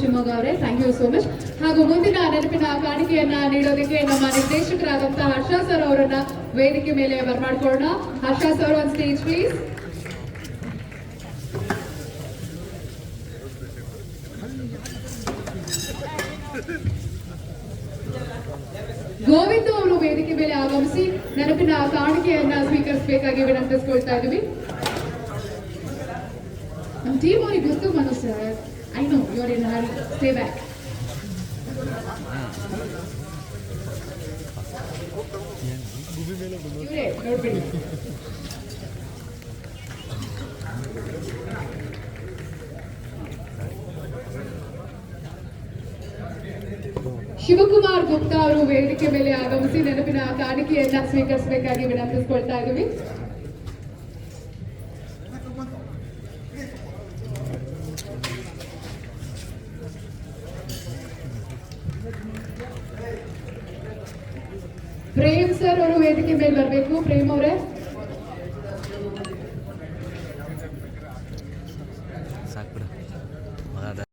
ಶಿವಮೊಗ್ಗ ಅವರೇ thank you so much ಹಾಗೂ ಮುಂದಿನ ನೆನಪಿನ ಕಾಣಿಕೆಯನ್ನ ನೀಡೋದಕ್ಕೆ ನಮ್ಮ ನಿರ್ದೇಶಕರಾದಂತಹ ಹರ್ಷ ಸರ್ ಅವರನ್ನ ವೇದಿಕೆ ಮೇಲೆ ಬರ್ಮಾಡ್ಕೊಳ್ಳೋಣ Harsha sir on stage please Govinda ಅವರು ವೇದಿಕೆ ಮೇಲೆ ಆಗಮಿಸಿ ನೆನಪಿನ ಕಾಣಿಕೆಯನ್ನ ಸ್ವೀಕರಿಸಬೇಕಾಗಿ ವಿನಂತಿಸ್ಕೊಳ್ತಾ ಇದ್ದೀವಿ सी मोर इगस्टो Kuwano say I know you are in a hurry stay back Shivakumar गुप्ताರು ವೇದಿಕೆ ಮೇಲೆ ಆಗಮಿಸಿ ನನвина ಕಾಡಿಕೆ ಎಂಡ್ ಸ್ಪಿಕರ್ಸ್ ಬೇಕಾಗಿ ವ್ಯವಸ್ಥೆ ಮಾಡಿಸ್ಕೊಳ್ತಾಯಿದೀವಿ ಪ್ರೇಮ್ ಸರ್ ಅವರು ವೇದಿಕೆ ಮೇಲೆ ಬರಬೇಕು ಪ್ರೇಮ್ ಅವರೇ ಸಾಕು